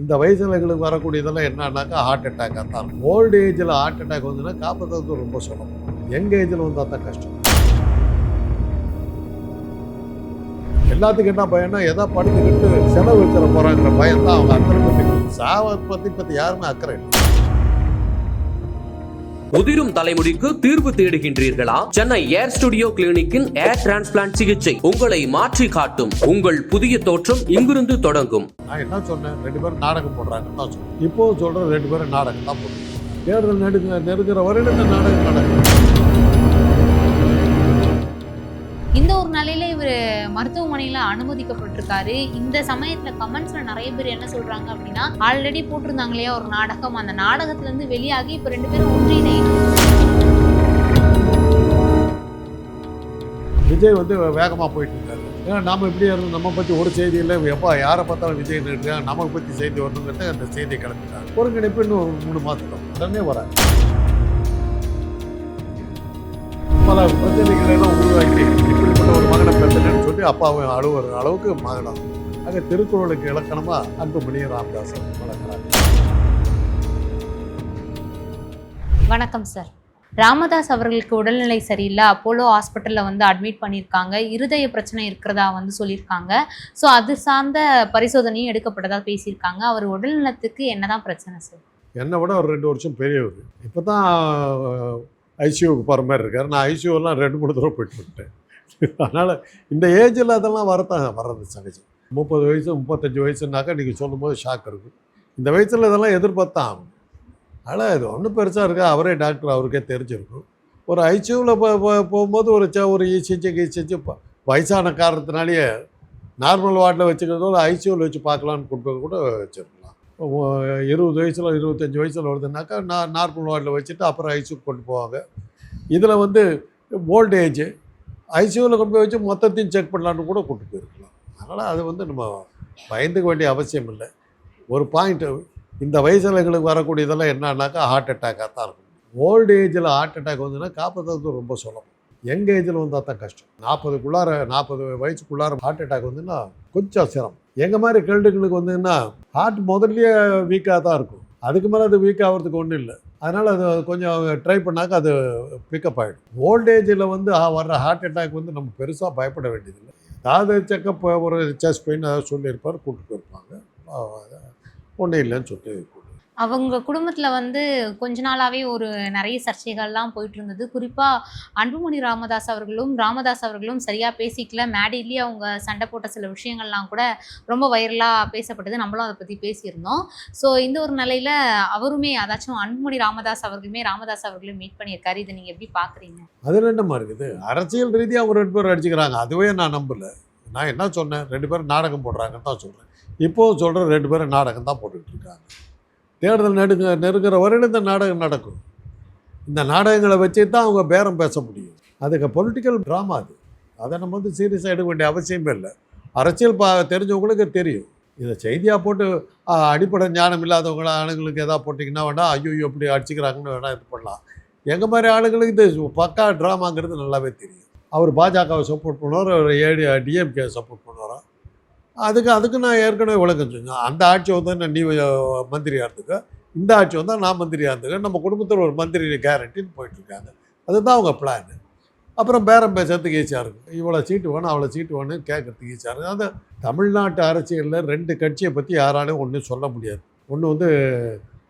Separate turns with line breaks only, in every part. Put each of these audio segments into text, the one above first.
இந்த வயசுகளுக்கு வரக்கூடியதெல்லாம் என்னன்னாக்கா ஹார்ட் அட்டாக்காக தான். ஓல்டு ஏஜில் ஹார்ட் அட்டாக் வந்துன்னா காப்பாற்றுறது ரொம்ப சுலபம். யங் ஏஜில் வந்தால் தான் கஷ்டம். எல்லாத்துக்கும் என்ன பயம்னா எதா படுத்துக்கிட்டு செலவு வச்சிட போகிறாங்கிற பயம் தான் அவங்க அக்கறை பற்றி சாவை பற்றி பற்றி யாருமே அக்கறை இல்லை.
உதிரும் தலைமுடிக்கு தீர்வு தேடுகின்றீர்களா? சென்னை ஏர் ஸ்டுடியோ கிளினிக்கின் ஏர் டிரான்ஸ்பிளான்ட் சிகிச்சை உங்களை மாற்றி காட்டும். உங்கள் புதிய தோற்றம் இங்கிருந்து தொடங்கும்.
நான் என்ன சொன்னேன்? ரெண்டு பேரும் நாடகம் போடுறாங்கன்னு தான் சொன்னேன். ரெண்டு பேரும் நாடகம் தான் போடுறோம் தேர்தல் நெடுங்க நெருங்கிற வரையில இந்த நாடகம் நடக்கும்
இந்த ஒரு நிலையில இவர் மருத்துவமனையில அனுமதிக்கப்பட்டிருக்காரு. இந்த சமயத்துல கமெண்ட்ஸ்ல நிறைய பேர் என்ன சொல்றாங்க அப்படின்னா ஆல்ரெடி போட்டிருந்தாங்க இல்லையா ஒரு நாடகம். அந்த நாடகத்துல இருந்து வெளியாகி இப்ப ரெண்டு பேரும் ஒன்றிணையணும்
விஜய் வந்து வேகமாக போயிட்டு இருக்காரு ஏன்னா நம்ம இப்படியே இருந்தோம். நம்ம பற்றி ஒரு செய்தி இல்லை. எப்போ யாரை பார்த்தாலும் விஜய் இருக்கா நமக்கு பற்றி செய்தி வரணுங்கிறது அந்த செய்தியை கிளம்பிட்டாங்க ஒருங்கிணைப்பு இன்னும் ஒரு மூணு மாதத்துக்கு உடனே வர பல பிரச்சனைகளை எல்லாம் உருவாக்கி பெற்றேன்னு சொல்லி அப்பாவை அழுவுற அளவுக்கு மகனம் ஆக திருக்குறளுக்கு இலக்கணமா அன்புமணி ராமதாசன் வளர்க்குறாங்க
வணக்கம் சார். ராமதாஸ் அவர்களுக்கு உடல்நிலை சரியில்லை. அப்போலோ ஹாஸ்பிட்டல்ல வந்து அட்மிட் பண்ணியிருக்காங்க. இருதய பிரச்சனை இருக்கிறதா வந்து சொல்லியிருக்காங்க. ஸோ அது சார்ந்த பரிசோதனையும் எடுக்கப்பட்டதா பேசியிருக்காங்க. அவர் உடல்நலத்துக்கு என்னதான் பிரச்சனை சார்?
என்னை விட ஒரு ரெண்டு வருஷம் பெரியவர். இப்போ தான் ஐசியூவுக்கு போகிற மாதிரி இருக்கார். நான் ஐசியூவெல்லாம் ரெண்டு மூணு தடவை போயிட்டு வந்துட்டேன். அதனால் இந்த ஏஜில் அதெல்லாம் வரத்தான் வர்றது சகஜம். முப்பது வயசு முப்பத்தஞ்சு வயசுனாக்கா நீங்கள் சொல்லும்போது ஷாக் இருக்கும். இந்த வயசில் இதெல்லாம் எதிர்பார்த்தான் ஆகும் ஆனால் இது ஒன்றும் பெருசாக இருக்கா? அவரே டாக்டர் அவருக்கே தெரிஞ்சிருக்கும். ஒரு ஐசியூவில் போ போகும்போது ஒரு ச ஒரு இசிச்சு கிசிச்சு ப- வயசான காரணத்தினாலேயே நார்மல் வார்டில் வச்சுக்கிறதோட ஐசியூவில் வச்சு பார்க்கலான்னு கொண்டு போய் கூட வச்சுருக்கலாம். இருபது வயசில் இருபத்தஞ்சி வயசில் வருதுனாக்கா நான் நார்மல் வார்டில் வச்சுட்டு அப்புறம் ஐசியூக்கு கொண்டு போவாங்க. இதில் வந்து ஓல்டேஜு ஏஜ் ஐசியூவில் கொண்டு போய் வச்சு மொத்தத்தையும் செக் பண்ணலான்னு கூட கொண்டு போயிருக்கலாம். அதனால் அது வந்து நம்ம பயந்துக்க வேண்டிய அவசியம் இல்லை. ஒரு பாயிண்ட் இந்த வயசில் எங்களுக்கு வரக்கூடியதெல்லாம் என்னன்னாக்கா ஹார்ட் அட்டாக்காக தான் இருக்கும். ஓல்டு ஏஜில் ஹார்ட் அட்டாக் வந்துன்னா காப்பாற்றுறது ரொம்ப சுலபம். யங் ஏஜில் வந்தால் தான் கஷ்டம். நாற்பதுக்குள்ளார நாற்பது வயசுக்குள்ளார ஹார்ட் அட்டாக் வந்துன்னா கொஞ்சம் சிரமம். எங்கள் மாதிரி கிழடுகளுக்கு வந்துன்னா ஹார்ட் முதல்லையே வீக்காக தான் இருக்கும். அதுக்கு மேலே அது வீக் ஆகிறதுக்கு ஒன்றும் இல்லை. அதனால் அது கொஞ்சம் ட்ரை பண்ணாக்க அது பிக்கப் ஆகிடும் ஓல்டேஜில் வந்து வர்ற ஹார்ட் அட்டாக் வந்து நம்ம பெருசாக பயப்பட வேண்டியதில்லை. ஏதாவது செக்கப் ஒரு செஸ்ட் பெயின் ஏதாவது சொல்லியிருப்பார் கூப்பிட்டு போயிருப்பாங்க ஒன்றும் இல்லைன்னு சொல்லிட்டு
அவங்க குடும்பத்தில் வந்து கொஞ்ச நாளாகவே ஒரு நிறைய சர்ச்சைகள்லாம் போயிட்டு இருந்தது குறிப்பாக அன்புமணி ராமதாஸ் அவர்களும் ராமதாஸ் அவர்களும் சரியாக பேசிக்கல. மேடையிலேயே அவங்க சண்டை போட்ட சில விஷயங்கள்லாம் கூட ரொம்ப வைரலாக பேசப்பட்டது. நம்மளும் அதை பற்றி பேசியிருந்தோம். ஸோ இந்த ஒரு நிலையில் அவருமே அதாச்சும் அன்புமணி ராமதாஸ் அவர்களுமே ராமதாஸ் அவர்களும் மீட் பண்ணியிருக்காரு. இதை நீங்கள் எப்படி பார்க்குறீங்க
அதில் என்னம்மா இருக்குது. அரசியல் ரீதியாக அவங்க ரெண்டு பேரும் அடிச்சுக்கிறாங்க. அதுவே நான் நம்பல. நான் என்ன சொன்னேன்? ரெண்டு பேரும் நாடகம் போடுறாங்கன்னு தான் சொல்கிறேன் இப்போது சொல்கிறேன் ரெண்டு பேரும் நாடகம் தான் போட்டுக்கிட்டு இருக்காங்க. தேர்தல் நெடுங்க நெருங்கிற வரையிலும் இந்த நாடகம் நடக்கும். இந்த நாடகங்களை வச்சு தான் அவங்க பேரம் பேச முடியும். அதுக்கு பொலிட்டிக்கல் ட்ராமா அது. அதை நம்ம வந்து சீரியஸாக எடுக்க வேண்டிய அவசியமே இல்லை. அரசியல் பா தெரிஞ்சவங்களுக்கு தெரியும். இதை செய்தியாக போட்டு அடிப்படை ஞானம் இல்லாதவங்கள ஆளுங்களுக்கு எதாவது போட்டிங்கன்னா வேணா ஐயோ இப்படி அடிச்சுக்கிறாங்கன்னு வேணா இது பண்ணலாம். எங்கள் மாதிரி ஆளுங்களுக்கு இது பக்கா ட்ராமாங்கிறது நல்லாவே தெரியும். அவர் பாஜகவை சப்போர்ட் பண்ணுவார் அவர் ஏடி டிஎம்கே சப்போர்ட் பண்ணுவாரா? அதுக்கு அதுக்கு நான் ஏற்கனவே விளக்கம் செஞ்சேன் அந்த ஆட்சி வந்து நீ மந்திரியாக இருந்துக்க? இந்த ஆட்சி வந்தால் நான் மந்திரியாக இருந்துக்க? நம்ம குடும்பத்தில் ஒரு மந்திரி கேரண்டின்னு போயிட்டுருக்காங்க. அதுதான் அவங்க பிளான் அப்புறம் பேரம் பேசுறதுக்கு ஈஸியாக இருக்கும். இவ்வளோ சீட்டு வேணும் அவ்வளோ சீட்டு வேணும் கேட்குறதுக்கு ஈஸியாக இருக்கும். அந்த தமிழ்நாட்டு அரசியலில் ரெண்டு கட்சியை பற்றி யாராலையும் ஒன்றும் சொல்ல முடியாது. ஒன்று வந்து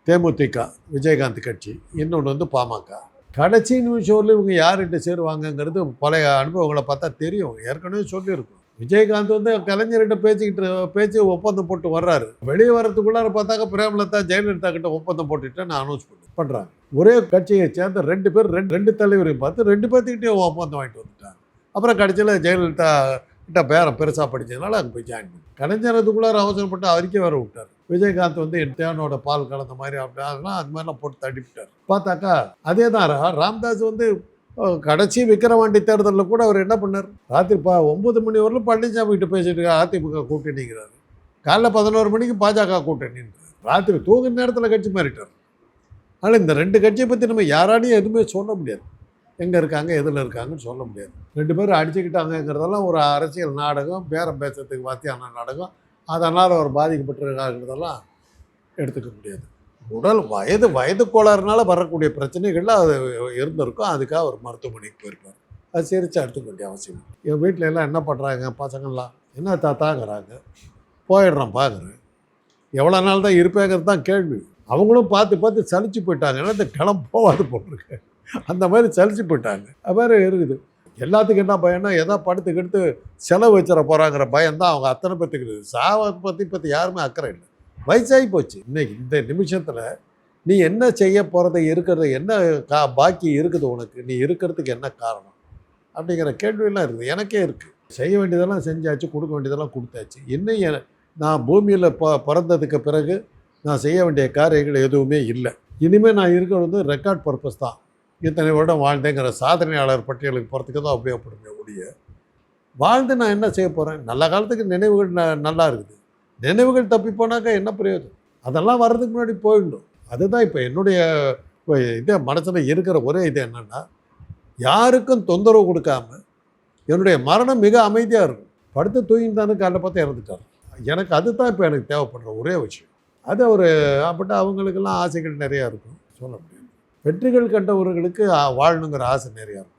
தேமுதிக விஜயகாந்த் கட்சி. இன்னொன்று வந்து பாமக. கடைசி நிமிஷம் இவங்க யார்கிட்ட சேருவாங்கங்கிறது பழைய அனுபவங்களை பார்த்தா தெரியும். ஏற்கனவே சொல்லியிருக்கும். விஜயகாந்த் வந்து கலைஞர்கிட்ட பேசிக்கிட்டு பேச்சு ஒப்பந்தம் போட்டு வர்றாரு. வெளியே வர்றதுக்குள்ளார பார்த்தாக்க பிரேமலதா ஜெயலலிதா கிட்ட ஒப்பந்தம் போட்டுட்டு நான் அனௌன்ஸ் பண்ணி பண்ணுறாங்க ஒரே கட்சியை சேர்ந்த ரெண்டு பேர் ரெண்டு ரெண்டு தலைவரையும் பார்த்து ரெண்டு பேர்த்துக்கிட்டே ஒப்பந்தம் வாங்கிட்டு வந்துட்டாங்க. அப்புறம் கடைசியில் ஜெயலலிதா கிட்ட பேரம் பெருசாக படித்ததுனால அங்கே போய் ஜாயின் பண்ணி. கலைஞரதுக்குள்ளார அவசரப்பட்டு அறிக்கை வேற விட்டார். விஜயகாந்த் வந்து என் தேனோட பால் கலந்த மாதிரி அப்படின்னா அது மாதிரிலாம் போட்டு தட்டிவிட்டார். பார்த்தாக்கா அதே தான் ராம்தாஸ் வந்து கடைசி விக்கிரவாண்டி தேர்தலில் கூட அவர் என்ன பண்ணார்? ராத்திரி பா ஒம்பது மணி வரலும் பழனிசாமி கிட்ட பேசிட்டு இருக்காரு அதிமுக கூட்டணிங்கிறார் காலைல பதினோரு மணிக்கு பாஜக கூட்டணின்றார் ராத்திரி தூங்குற நேரத்தில் கட்சி மாறிட்டார். ஆனால் இந்த ரெண்டு கட்சியை பற்றி நம்ம யாராலையும் எதுவுமே சொல்ல முடியாது. எங்கே இருக்காங்க எதில் இருக்காங்கன்னு சொல்ல முடியாது. ரெண்டு பேரும் அடிச்சுக்கிட்டாங்கங்கிறதெல்லாம் ஒரு அரசியல் நாடகம் பேரம் பேசுறதுக்கு வாத்தியான நாடகம். அதனால் அவர் பாதிக்கப்பட்டிருக்காங்கிறதெல்லாம் எடுத்துக்க முடியாது. உடல் வயது வயது கோளாறுனால வரக்கூடிய பிரச்சனைகள்ல அது இருந்திருக்கும். அதுக்காக ஒரு மருத்துவமனைக்கு போயிருப்பார். அது சிரிச்சா எடுத்துக்க வேண்டிய அவசியம் என் வீட்டில் எல்லாம் என்ன பண்ணுறாங்க பசங்கள்லாம் என்ன தாத்தாங்கிறாங்க? போயிடுறான் பார்க்குறேன் எவ்வளோ நாள் தான் இருப்பேங்கிறது தான் கேள்வி. அவங்களும் பார்த்து பார்த்து சலிச்சு போயிட்டாங்க. ஏன்னா இந்த கிளம்ப போகாது போட்டிருக்கேன் அந்த மாதிரி சலிச்சு போயிட்டாங்க. அது மாதிரி இருக்குது. எல்லாத்துக்கும் என்ன பயம்னா எதா படுத்துக்கெடுத்து செலவு வச்சிட போகிறாங்கிற பயம் தான் அவங்க அத்தனை பற்றிக்கிறது சாவை பற்றி பற்றி யாருமே அக்கறை இல்லை. வயசாகி போச்சு. இன்னைக்கு இந்த நிமிஷத்தில் நீ என்ன செய்ய போகிறத இருக்கிறது என்ன கா பாக்கி இருக்குது உனக்கு? நீ இருக்கிறதுக்கு என்ன காரணம்? அப்படிங்கிற கேள்வியெல்லாம் இருக்குது. எனக்கே இருக்குது செய்ய வேண்டியதெல்லாம் செஞ்சாச்சு கொடுக்க வேண்டியதெல்லாம் கொடுத்தாச்சு. இன்னும் நான் பூமியில் ப பிறந்ததுக்கு பிறகு நான் செய்ய வேண்டிய காரியங்கள் எதுவுமே இல்லை. இனிமேல் நான் இருக்கிறது வந்து ரெக்கார்ட் பர்பஸ் தான். இத்தனை வருடம் வாழ்ந்தேங்கிற சாதனையாளர் பட்டியலுக்கு போகிறதுக்கு தான் உபயோகப்படுமே ஒழிய வாழ்ந்து நான் என்ன செய்ய போகிறேன் நல்ல காலத்துக்கு நினைவுகள் ந- நல்லா இருக்குது. நினைவுகள் தப்பி போனாக்கா என்ன பிரயோஜனம்? அதெல்லாம் வர்றதுக்கு முன்னாடி போயிடணும். அதுதான் இப்போ என்னுடைய இதே மனசில் இருக்கிற ஒரே இது என்னென்னா யாருக்கும் தொந்தரவு கொடுக்காம என்னுடைய மரணம் மிக அமைதியாக இருக்கும். படுத்து தூங்கிட்டானு காலைல பார்த்து இறந்துட்டார். எனக்கு அதுதான் இப்போ எனக்கு தேவைப்படுற ஒரே விஷயம். அது ஒரு அப்பட்ட அவங்களுக்கெல்லாம் ஆசைகள் நிறையா இருக்கும். சொல்ல முடியாது. வெற்றிகள் கண்டவர்களுக்கு வாழணுங்கிற ஆசை நிறையா இருக்கும்.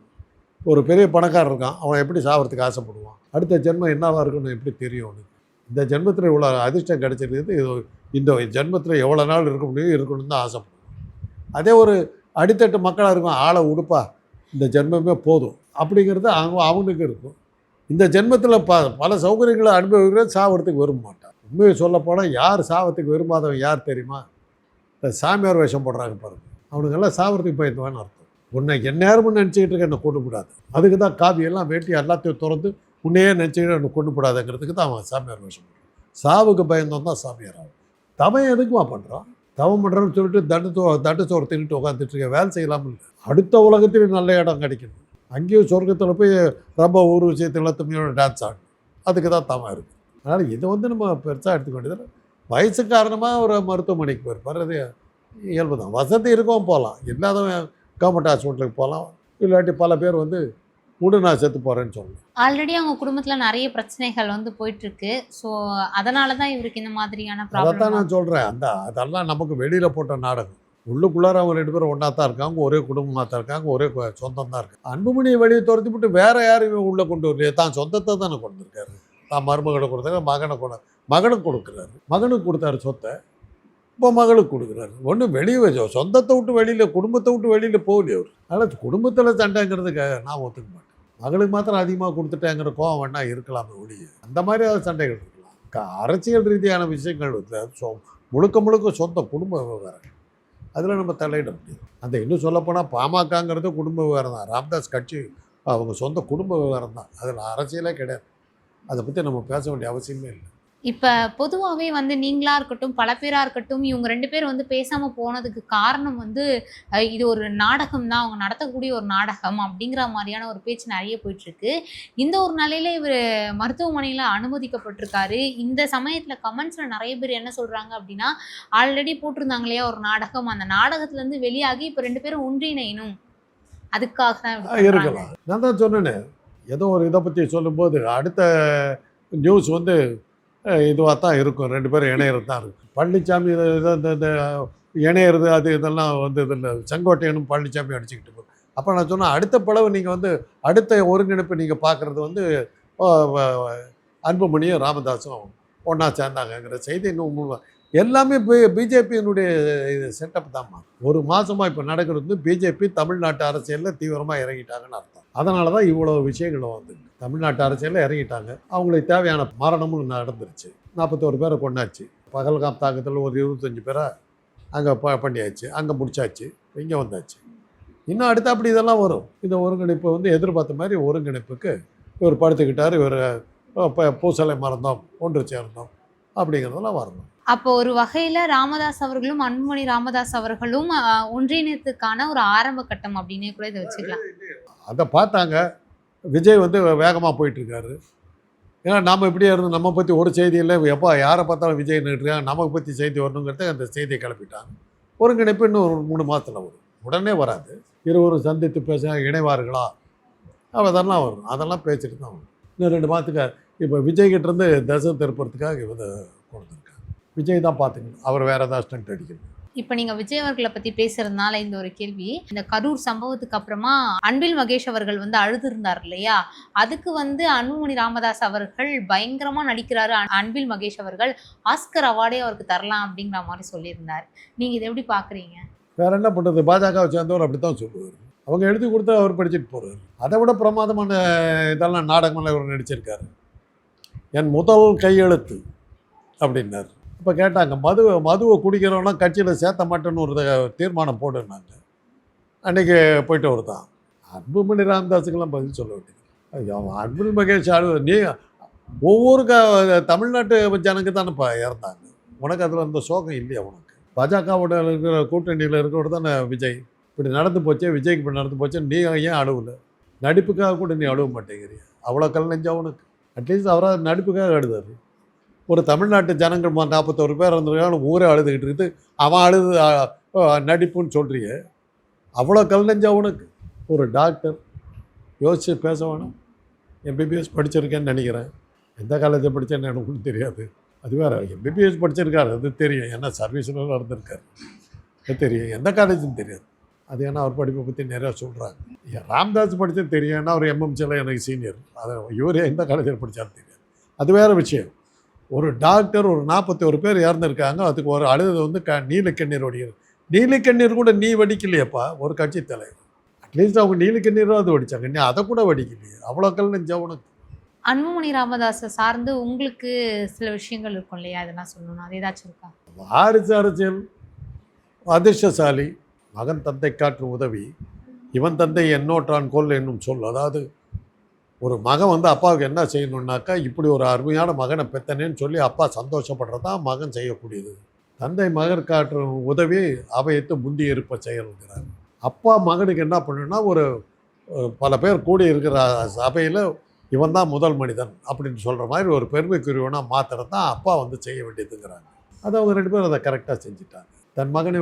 ஒரு பெரிய பணக்காரர் இருக்கான். அவன் எப்படி சாவறதுக்கு ஆசைப்படுவான்? அடுத்த ஜென்மம் என்னவாக இருக்குன்னு எப்படி தெரியும் அவனுக்கு இந்த ஜென்மத்தில் இவ்வளோ அதிர்ஷ்டம் கிடைச்சிருக்குது இது இந்த ஜென்மத்தில் எவ்வளோ நாள் இருக்க முடியும் இருக்கணும்னு தான் ஆசைப்படும் அதே ஒரு அடித்தட்டு மக்களாக இருக்கும் ஆளை உடுப்பா இந்த ஜென்மமே போதும் அப்படிங்கிறது அவங்க அவனுக்கு இருக்கும். இந்த ஜென்மத்தில் ப பல சௌகரியங்களை அனுபவிக்கிறது சாவறதுக்கு விரும்ப மாட்டான். உண்மையை சொல்லப்போனால் யார் சாவத்துக்கு விரும்பாதவன் யார் தெரியுமா? இந்த சாமியார் வேஷம் போடுறாங்க பாருங்க. அவனுங்கெல்லாம் சாவறதுக்கு பயந்துவான்னு அர்த்தம். உன்னை எந்நேரமும் நினச்சிக்கிட்டு இருக்க என்னை கொண்டு விடாது அதுக்கு தான் காவியெல்லாம் வேட்டி எல்லாத்தையும் திறந்து உன்னையே நினச்சிக்கிட்டு கொண்டு போடாதங்கிறதுக்கு தான் அவன் சாமியார் வேஷம் சாவுக்கு பயந்தவன் தான் சாமியார் ஆகும் தவன் எதுக்குமா பண்ணுறான் தவம் பண்ணுறேன்னு சொல்லிட்டு தண்டு தோ தண்டு சோறு தின்னுட்டு உட்காந்துட்டு இருக்க வேலை செய்யலாமல் இல்லை. அடுத்த உலகத்துலேயும் நல்ல இடம் கிடைக்கணும். அங்கேயும் சொர்க்கத்தில் போய் ரொம்ப ஊர் விஷயத்தில் துணியோட டான்ஸ் ஆடணும். அதுக்கு தான் தவம் இருக்குது அதனால் இதை வந்து நம்ம பெருசாக எடுத்துக்க வேண்டியது வயசு காரணமாக ஒரு மருத்துவமனைக்கு போயிருப்பார். அது இயல்பு தான் வசதி இருக்கவும் போகலாம். இல்லாதவன் கவர்மெண்ட் ஹாஸ்பிட்டலுக்கு போகலாம். இல்லாட்டி பல பேர் வந்து உடு நான் செத்து போகிறேன்னு சொல்லலாம்
ஆல்ரெடி அவங்க குடும்பத்துல நிறைய பிரச்சனைகள் வந்து போயிட்டு இருக்கு ஸோ அதனால தான் இவருக்கு இந்த மாதிரியான
அதைத்தான் நான் சொல்கிறேன் அந்த அதெல்லாம் நமக்கு வெளியில் போட்ட நாடகம். உள்ளுக்குள்ளார அவங்க ரெண்டு பேரும் ஒன்றா தான் இருக்காங்க. ஒரே குடும்பமாக தான் இருக்காங்க. ஒரே சொந்தம் தான் இருக்கு. அன்புமணியை வெளியே துரத்தி விட்டு வேற யாரையும் உள்ளே கொண்டு வரலையே? தான் சொந்தத்தை தானே கொண்டு தான் மருமகளை கொடுத்தாரு மகனை கொண்டு மகனுக்கு கொடுக்குறாரு. மகனுக்கு கொடுத்தாரு சொத்தை. இப்போ மகளுக்கு கொடுக்குறாரு. ஒன்றும் வெளியே வச்சோ சொந்தத்தை விட்டு வெளியில் குடும்பத்தை விட்டு வெளியில் போகலையே அவர். அதனால் குடும்பத்தில் சண்டைங்கிறதுக்கு நான் ஒத்துக்க மாட்டேன். மகளுக்கு மாத்திரம் அதிகமாக கொடுத்துட்டேங்கிற கோவம் வேணா இருக்கலாமே ஒழிய அந்த மாதிரி அது சண்டைகள் இருக்கலாம். க- அரசியல் ரீதியான விஷயங்கள் சொ முழுக்க முழுக்க சொந்த குடும்ப விவகாரம் அதில் நம்ம தலையிட முடியாது. அந்த இன்னும் சொல்லப்போனால் பாமகங்கிறது குடும்ப விவகாரம் தான். ராம்தாஸ் கட்சி அவங்க சொந்த குடும்ப விவகாரம் தான். அதில் அரசியலே கிடையாது. அதை பற்றி நம்ம பேச வேண்டிய அவசியமே இல்லை.
இப்போ பொதுவாகவே வந்து நீங்களாக இருக்கட்டும் பல பேராக இருக்கட்டும் இவங்க ரெண்டு பேர் வந்து பேசாமல் போனதுக்கு காரணம் வந்து இது ஒரு நாடகம் தான் அவங்க நடத்தக்கூடிய ஒரு நாடகம் அப்படிங்கிற மாதிரியான ஒரு பேச்சு நிறைய போயிட்டுருக்கு. இந்த ஒரு நிலையில இவர் மருத்துவமனையில் அனுமதிக்கப்பட்டிருக்காரு. இந்த சமயத்தில் கமெண்ட்ஸ்ல நிறைய பேர் என்ன சொல்றாங்க அப்படின்னா ஆல்ரெடி போட்டிருந்தாங்க இல்லையா ஒரு நாடகம். அந்த நாடகத்துல இருந்து வெளியாகி இப்போ ரெண்டு பேரும் ஒன்றிணையணும். அதுக்காக தான்
இருக்கலாம். நான் தான் சொன்னேனே. ஏதோ ஒரு இதை பற்றி சொல்லும்போது அடுத்த நியூஸ் வந்து இதுவாக தான் இருக்கும். ரெண்டு பேரும் இணையிறது தான் இருக்கும். பழனிசாமி இது இந்த இந்த இணையிறது அது இதெல்லாம் வந்து இதில் செங்கோட்டையனும் பழனிசாமி அடிச்சுக்கிட்டு இருக்கும் அப்போ நான் சொன்னேன் அடுத்த பிளவு நீங்கள் வந்து அடுத்த ஒருங்கிணைப்பு நீங்கள் பார்க்குறது வந்து அன்புமணியும் ராமதாஸும் ஒன்றா சேர்ந்தாங்கங்கிற செய்தி இன்னும் எல்லாமே பி பிஜேபியினுடைய இது செட்டப் தான்மா. ஒரு மாதமாக இப்போ நடக்கிறது வந்து பிஜேபி தமிழ்நாட்டு அரசியலில் தீவிரமாக இறங்கிட்டாங்கன்னு அர்த்தம். அதனால தான் இவ்வளோ விஷயங்களும் வந்து தமிழ்நாட்டு அரசியலில் இறங்கிட்டாங்க. அவங்களுக்கு தேவையான மரணமும் நடந்துருச்சு. நாற்பத்தோரு பேரை கொண்டாச்சு பகல்காம் தாக்கத்தில் ஒரு இருபத்தஞ்சி பேரை அங்கே ப பண்ணியாச்சு. அங்கே முடிச்சாச்சு. இங்கே வந்தாச்சு. இன்னும் அடுத்து அப்படி இதெல்லாம் வரும். இந்த ஒருங்கிணைப்பு வந்து எதிர்பார்த்த மாதிரி ஒருங்கிணைப்புக்கு இவர் படுத்துக்கிட்டார். இவர் பூசலை மறந்தோம் ஒன்று சேர்ந்தோம் அப்படிங்கிறதெல்லாம் வரணும்.
அப்போ ஒரு வகையில ராமதாஸ் அவர்களும் அன்புமணி ராமதாஸ் அவர்களும் அஹ், ஒன்றிணையத்துக்கான ஒரு ஆரம்ப கட்டம் அப்படின்னே கூட இதை வச்சுக்கலாம்.
அதை பார்த்தாங்க. விஜய் வந்து வேகமாக போயிட்டுருக்காரு. ஏன்னா நம்ம இப்படியே இருந்து நம்ம பற்றி ஒரு செய்தி இல்லை எப்போ யாரை பார்த்தாலும் விஜய் நின்றுருக்காங்க நமக்கு பற்றி செய்தி வரணுங்கிறத அந்த செய்தியை கிளப்பிட்டாங்க. ஒருங்கிணைப்பு இன்னும் ஒரு மூணு மாதத்தில் வரும். உடனே வராது. இருவரும் சந்தித்து பேச இணைவார்களா? அதெல்லாம் வரும். அதெல்லாம் பேசிட்டு தான் வரும். இன்னும் ரெண்டு மாதத்துக்கு இப்போ விஜய்கிட்டேருந்து இருந்து தசை திருப்புறதுக்காக இவங்க கொடுத்துருக்காங்க விஜய் தான் பார்த்துக்கணும். அவர் வேறு ஏதாவது ஸ்டண்ட் அடிக்கணும்
இப்போ நீங்கள் விஜய் அவர்களை பற்றி பேசுகிறதுனால இந்த ஒரு கேள்வி இந்த கரூர் சம்பவத்துக்கு அப்புறமா அன்பில் மகேஷ் அவர்கள் வந்து அழுதுருந்தார் இல்லையா? அதுக்கு வந்து அன்புமணி ராமதாஸ் அவர்கள் பயங்கரமாக நடிக்கிறாரு அன்பில் மகேஷ் அவர்கள். ஆஸ்கர் அவார்டே அவருக்கு தரலாம் அப்படிங்கிற மாதிரி சொல்லியிருந்தார். நீங்கள் இதை எப்படி பார்க்குறீங்க
வேற என்ன பண்ணுறது பாஜகவை சேர்ந்தவர் அப்படி தான் சொல்லுவார். அவங்க எழுதி கொடுத்து அவர் படிச்சுட்டு போகிறார் அதை விட பிரமாதமான இதெல்லாம் நாடகமெல்லாம் இவர் நடிச்சிருக்காரு. என் முதல் கையெழுத்து அப்படின்னார். இப்போ கேட்டாங்க மது மதுவை குடிக்கிறவனா கட்சியில் சேர்த்த மாட்டேன்னு ஒரு தீர்மானம் போட்டுருந்தாங்க. அன்றைக்கி போயிட்டு வருதான் அன்புமணி ராமதாஸுக்கெல்லாம் பதில் சொல்ல வேண்டியது. ஐயோ, மகேஷ் ஆளு நீ ஒவ்வொரு க தமிழ்நாட்டு ஜனங்க தானேப்பா இறந்தாங்க. உனக்கு அதில் அந்த சோகம் இல்லையா உனக்கு? பாஜகவோட இருக்கிற கூட்டணியில் இருக்கிறவர் தானே விஜய். இப்படி நடந்து போச்சே விஜய்க்கு இப்படி நடந்து போச்சே நீ ஏன் அழுவல? நடிப்புக்காக கூட நீ அழுவ மாட்டேங்கிறியா. அவ்வளோ கல் நெஞ்சா உனக்கு. அட்லீஸ்ட் அவராக நடிப்புக்காக அழுதாரு. ஒரு தமிழ்நாட்டு ஜனங்கள் ம- நாற்பத்தோரு பேர் இருந்திருக்காங்க ஊரே அழுதுகிட்டு இருக்குது. அவன் அழுது நடிப்புன்னு சொல்கிறீங்க அவ்வளோ கல் நெஞ்சா உனக்கு? ஒரு டாக்டர் யோசிச்சு பேச வேணும். எம்பிபிஎஸ் படிச்சிருக்கேன்னு நினைக்கிறேன். எந்த காலேஜில் படித்தேன்னு எனக்கு தெரியாது. அது வேற எம்பிபிஎஸ் படிச்சிருக்காரு. அது தெரியும். ஏன்னா சர்வீஸில் நடந்திருக்காரு. அது தெரியும். எந்த காலேஜுன்னு தெரியாது. அது ஏன்னா அவர் படிப்பை பற்றி நிறையா சொல்கிறாங்க ராம்தாஸ் படித்தது தெரியும் ஏன்னா அவர் எம்எம்சியில் எனக்கு சீனியர் அதை இவர் எந்த காலேஜில் படித்தாலும் தெரியாது. அது வேறு விஷயம். ஒரு டாக்டர் ஒரு நாற்பத்தி ஒரு பேர் இறந்துருக்காங்க. அதுக்கு ஒரு அழுது வந்து க நீலக்கண்ணீர் வடிக்கிறது நீலக்கண்ணீர் கூட நீ வடிக்கலையேப்பா ஒரு கட்சி தலைவர். அட்லீஸ்ட் அவங்க நீலக்கண்ணீரும் அது வடிச்சாங்க. நீ அதை கூட வடிக்கலையே. அவ்வளோ கல் நெஞ்சா உனக்கு.
அன்புமணி ராமதாஸை சார்ந்து உங்களுக்கு சில விஷயங்கள் இருக்கும் இல்லையா? அதெல்லாம் சொல்லணும். அது ஏதாச்சும் இருக்கா?
வாரிசு அரசியல் அதிர்ஷ்டசாலி மகன் தந்தை காற்றும் உதவி இவன் தந்தை என்னோற்றான் கொல் என்னும் சொல். அதாவது ஒரு மகன் வந்து அப்பாவுக்கு என்ன செய்யணுன்னாக்கா இப்படி ஒரு அருமையான மகனை பெத்தனேன்னு சொல்லி அப்பா சந்தோஷப்படுறதான் மகன் செய்யக்கூடியது. தந்தை மகன் காற்றும் உதவி அவையத்து முந்தி இருப்ப செயல்கிறார் அப்பா மகனுக்கு என்ன பண்ணுன்னா ஒரு பல பேர் கூடி இருக்கிற சபையில் இவன் தான் முதல் மனிதன் அப்படின்னு சொல்கிற மாதிரி ஒரு பெருமைக்குரியவனாக மாத்திரம் தான் அப்பா வந்து செய்ய வேண்டியதுங்கிறாங்க. அதை அவங்க ரெண்டு பேரும் அதை கரெக்டாக செஞ்சுட்டாங்க. தன் மகனை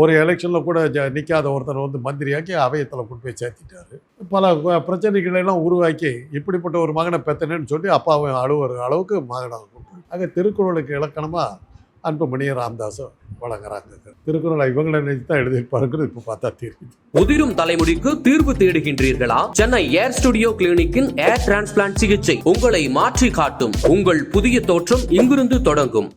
ஒரு எலெக்ஷனில் கூட ஜ நிற்காத ஒருத்தர் வந்து மந்திரியாக்கி அவையத்தில் கொண்டு போய் சேர்த்திட்டாரு. பல பிரச்சனைகளெல்லாம் உருவாக்கி இப்படிப்பட்ட ஒரு மகனை பெத்தனேன்னு சொல்லி அப்பாவை அழுவுற அளவுக்கு மகனாக கொண்டு போய் திருக்குறளுக்கு இலக்கணமாக அன்புமணி ராமதாஸும் வழங்குறாங்க. திருக்குறளை இவங்களை நினைத்து தான் எழுதியிருப்பாருங்கிறது இப்போ பார்த்தா தெரியுது.
உதிரும் தலைமுடிக்கு தீர்வு தேடுகின்றீர்களா? சென்னை ஏர் ஸ்டுடியோ கிளினிக்கின் ஏர் டிரான்ஸ்பிளான்ட் சிகிச்சை உங்களை மாற்றி காட்டும் உங்கள் புதிய தோற்றம் இங்கிருந்து தொடங்கும்.